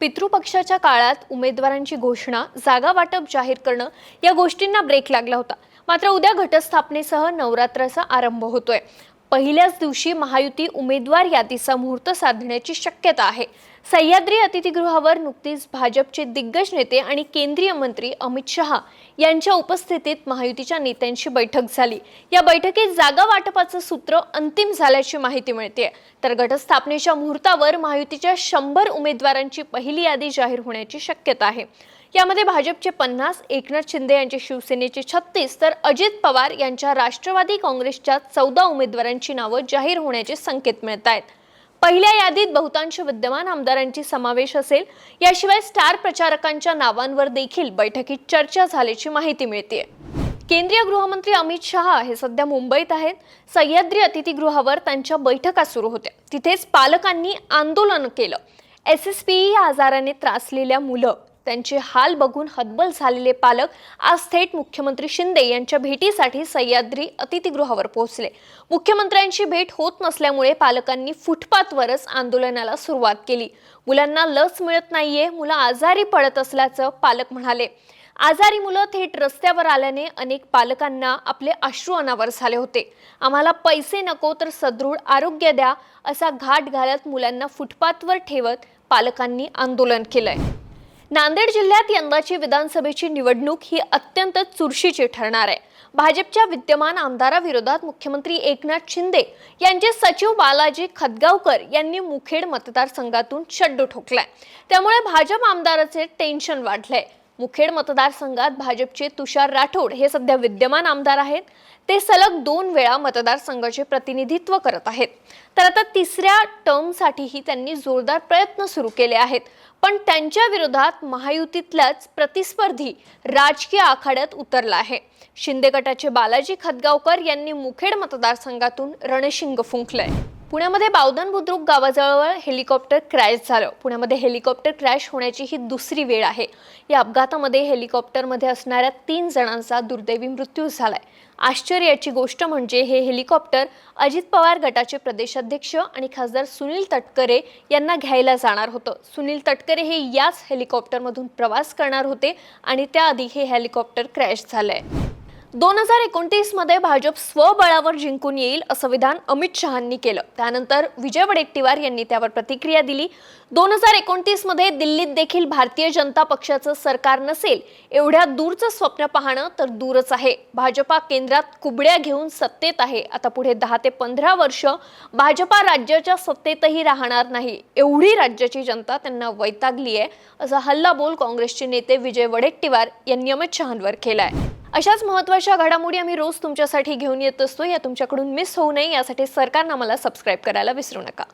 पितृपक्षाच्या काळात उमेदवारांची घोषणा जागा वाटप जाहीर करणं या गोष्टींना ब्रेक लागला होता. मात्र उद्या घटस्थापनेसह नवरात्राचा आरंभ होतोय. पहिल्याच दिवशी महायुती उमेदवार यादीचा मुहूर्त साधण्याची शक्यता आहे. सह्याद्री अतिथीगृहावर नुकतीच भाजपचे दिग्गज नेते आणि केंद्रीय मंत्री अमित शहा यांच्या उपस्थितीत महायुतीच्या नेत्यांची बैठक झाली. या बैठकीत जागा वाटपाचं सूत्र अंतिम झाल्याची माहिती मिळते. तर घटस्थापनेच्या मुहूर्तावर महायुतीच्या शंभर उमेदवारांची पहिली यादी जाहीर होण्याची शक्यता आहे. यामध्ये भाजपचे पन्नास एकनाथ शिंदे यांचे शिवसेनेचे छत्तीस तर अजित पवार यांच्या राष्ट्रवादी काँग्रेसच्या चौदा उमेदवारांची नावं जाहीर होण्याचे संकेत मिळत आहेत पहिल्या यादीत बहुतांश विद्यमान आमदारांची समावेश असेल. याशिवाय स्टार प्रचारकांच्या नावांवर देखील बैठकीत चर्चा झाल्याची माहिती मिळते केंद्रीय गृहमंत्री अमित शहा हे सध्या मुंबईत आहेत. सह्याद्री अतिथीगृहावर त्यांच्या बैठका सुरू होत्या. तिथेच पालकांनी आंदोलन केलं. एस एस पी या आजाराने त्रासलेल्या मुलं त्यांचे हाल बघून हतबल झालेले पालक आज थेट मुख्यमंत्री शिंदे यांच्या भेटीसाठी सह्याद्री अतिथीगृहावर पोहोचले. मुख्यमंत्र्यांची भेट होत नसल्यामुळे पालकांनी फुटपाथवरच आंदोलनाला सुरुवात केली. मुलांना लस मिळत नाहीये मुलं आजारी पडत असल्याचं पालक म्हणाले. आजारी मुलं थेट रस्त्यावर आल्याने अनेक पालकांना आपले अश्रू अनावर झाले होते. आम्हाला पैसे नको तर सदृढ आरोग्य द्या असा घाट घालत मुलांना फुटपाथवर ठेवत पालकांनी आंदोलन केलंय. नांदेड जिल्ह्यात यंदाची विधानसभेची निवडणूक ही अत्यंत चुरशीची ठरणार आहे. भाजपच्या विद्यमान आमदाराविरोधात मुख्यमंत्री एकनाथ शिंदे यांचे सचिव बालाजी खदगावकर यांनी मुखेड मतदारसंघातून चड्डू ठोकलाय. त्यामुळे भाजप आमदाराचे टेन्शन वाढलंय. मुखेड मतदारसंघात भाजपचे तुषार राठोड हे सध्या विद्यमान आमदार आहेत. ते सलग दोन वेळा मतदारसंघाचे प्रतिनिधित्व करत आहेत. तर आता तिसऱ्या टर्मसाठीही त्यांनी जोरदार प्रयत्न सुरू केले आहेत. पण त्यांच्या विरोधात महायुतीतलाच प्रतिस्पर्धी राजकीय आखाड्यात उतरला आहे. शिंदे गटाचे बालाजी खतगावकर यांनी मुखेड मतदारसंघातून रणशिंग फुंकलंय. पुण्यामध्ये बावधन बुद्रुक गावाजवळ हेलिकॉप्टर क्रॅश झालं. पुण्यामध्ये हेलिकॉप्टर क्रॅश होण्याची ही दुसरी वेळ आहे. या अपघातामध्ये हेलिकॉप्टरमध्ये असणाऱ्या तीन जणांचा दुर्दैवी मृत्यू झालाय. आश्चर्याची गोष्ट म्हणजे हे हेलिकॉप्टर अजित पवार गटाचे प्रदेशाध्यक्ष आणि खासदार सुनील तटकरे यांना घ्यायला जाणार होतं. सुनील तटकरे हे याच हेलिकॉप्टरमधून प्रवास करणार होते आणि त्याआधी हे हेलिकॉप्टर क्रॅश झालंय. दोन हजार एकोणतीसमध्ये भाजप स्वबळावर जिंकून येईल असं विधान अमित शहांनी केलं. त्यानंतर विजय वडेट्टीवार यांनी त्यावर प्रतिक्रिया दिली. दोन हजार एकोणतीसमध्ये दिल्लीत देखील भारतीय जनता पक्षाचं सरकार नसेल एवढ्या दूरचं स्वप्न पाहणं तर दूरच आहे. भाजपा केंद्रात कुबड्या घेऊन सत्तेत आहे. आता पुढे दहा ते पंधरा वर्ष भाजपा राज्याच्या सत्तेतही राहणार नाही. एवढी राज्याची जनता त्यांना वैतागली आहे असा हल्लाबोल काँग्रेसचे नेते विजय वडेट्टीवार यांनी अमित शहांवर केलाय. अशाच महत्त्वाच्या घडामोडी आम्ही रोज तुमच्यासाठी घेऊन येत असतो. या तुमच्याकडून मिस होऊ नये. यासाठी सरकारनं मला सबस्क्राईब करायला विसरू नका.